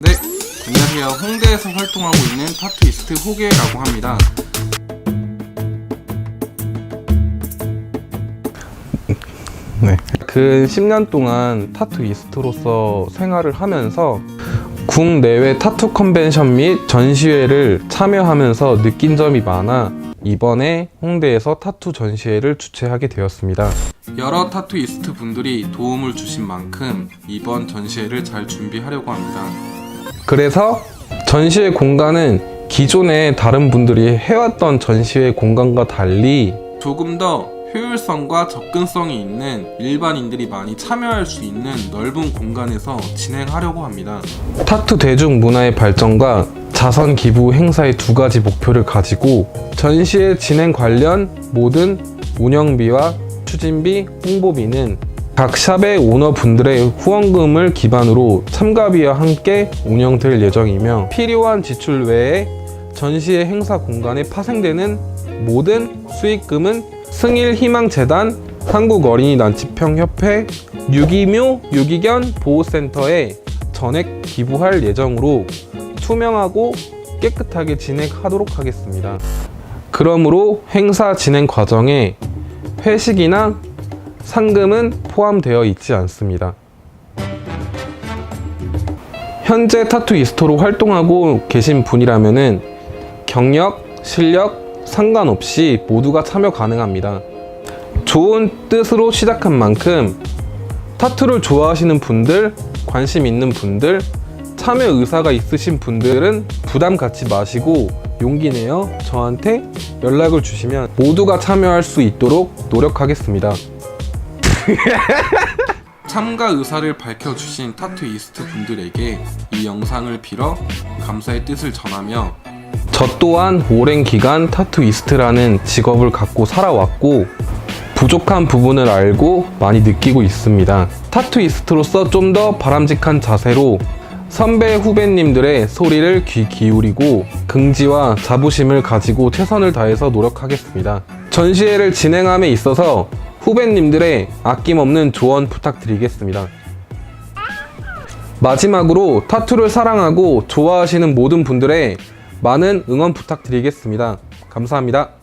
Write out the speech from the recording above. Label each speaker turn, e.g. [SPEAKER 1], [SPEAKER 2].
[SPEAKER 1] 네, 안녕하세요. 홍대에서 활동하고 있는 타투이스트 호계라고 합니다.
[SPEAKER 2] 네. 그 10년 동안 타투이스트로서 생활을 하면서 국내외 타투 컨벤션 및 전시회를 참여하면서 느낀 점이 많아 이번에 홍대에서 타투 전시회를 주최하게 되었습니다.
[SPEAKER 1] 여러 타투이스트 분들이 도움을 주신 만큼 이번 전시회를 잘 준비하려고 합니다.
[SPEAKER 2] 그래서 전시회 공간은 기존에 다른 분들이 해왔던 전시회 공간과 달리
[SPEAKER 1] 조금 더 효율성과 접근성이 있는 일반인들이 많이 참여할 수 있는 넓은 공간에서 진행하려고 합니다.
[SPEAKER 2] 타투 대중 문화의 발전과 자선 기부 행사의 두 가지 목표를 가지고 전시회 진행 관련 모든 운영비와 추진비, 홍보비는 각 샵의 오너분들의 후원금을 기반으로 참가비와 함께 운영될 예정이며 필요한 지출 외에 전시회 행사 공간에 파생되는 모든 수익금은 승일희망재단 한국어린이난치평협회 유기묘 유기견 보호센터에 전액 기부할 예정으로 투명하고 깨끗하게 진행하도록 하겠습니다. 그러므로 행사 진행 과정에 회식이나 상금은 포함되어 있지 않습니다. 현재 타투 이스토로 활동하고 계신 분이라면은 경력, 실력 상관없이 모두가 참여 가능합니다. 좋은 뜻으로 시작한 만큼 타투를 좋아하시는 분들, 관심 있는 분들, 참여 의사가 있으신 분들은 부담 갖지 마시고 용기 내어 저한테 연락을 주시면 모두가 참여할 수 있도록 노력하겠습니다.
[SPEAKER 1] 참가 의사를 밝혀주신 타투이스트 분들에게 이 영상을 빌어 감사의 뜻을 전하며
[SPEAKER 2] 저 또한 오랜 기간 타투이스트라는 직업을 갖고 살아왔고 부족한 부분을 알고 많이 느끼고 있습니다. 타투이스트로서 좀 더 바람직한 자세로 선배 후배님들의 소리를 귀 기울이고 긍지와 자부심을 가지고 최선을 다해서 노력하겠습니다. 전시회를 진행함에 있어서 후배님들의 아낌없는 조언 부탁드리겠습니다. 마지막으로 타투를 사랑하고 좋아하시는 모든 분들의 많은 응원 부탁드리겠습니다. 감사합니다.